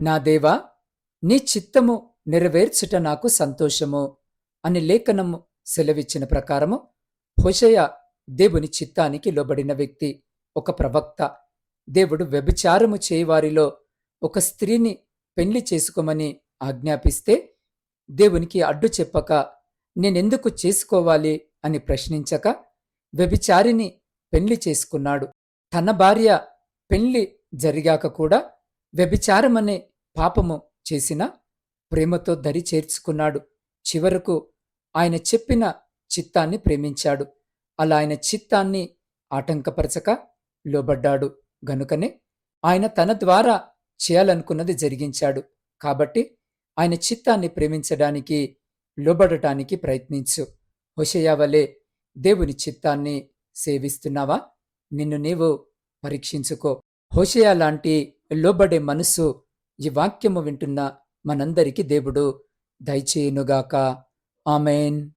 నా దేవా నీ చిత్తము నెరవేర్చుట నాకు సంతోషము అని లేఖనము సెలవిచ్చిన ప్రకారము హుషయ దేవుని చిత్తానికి లోబడిన వ్యక్తి ఒక ప్రవక్త. దేవుడు వ్యభిచారము చేయవారిలో ఒక స్త్రీని పెళ్ళి చేసుకోమని ఆజ్ఞాపిస్తే దేవునికి అడ్డు చెప్పక నేనెందుకు చేసుకోవాలి అని ప్రశ్నించక వ్యభిచారిని పెళ్ళి చేసుకున్నాడు. తన భార్య పెళ్ళి జరిగాక కూడా వ్యభిచారమనే పాపము చేసిన ప్రేమతో దరి చేర్చుకున్నాడు. చివరకు ఆయన చెప్పిన చిత్తాన్ని ప్రేమించాడు. అలా ఆయన చిత్తాన్ని ఆటంకపరచక లోబడ్డాడు. గనుకనే ఆయన తన ద్వారా చేయాలనుకున్నది జరిగించాడు. కాబట్టి ఆయన చిత్తాన్ని ప్రేమించడానికి లోబడటానికి ప్రయత్నించు. హుషయావలే వలె దేవుని చిత్తాన్ని సేవిస్తున్నావా? నిన్ను నీవు పరీక్షించుకో. హోషయా లాంటి లోబడే మనసు ఈ వాక్యము వింటున్న మనందరికీ దేవుడు దయచేయునుగాక. ఆమెన్.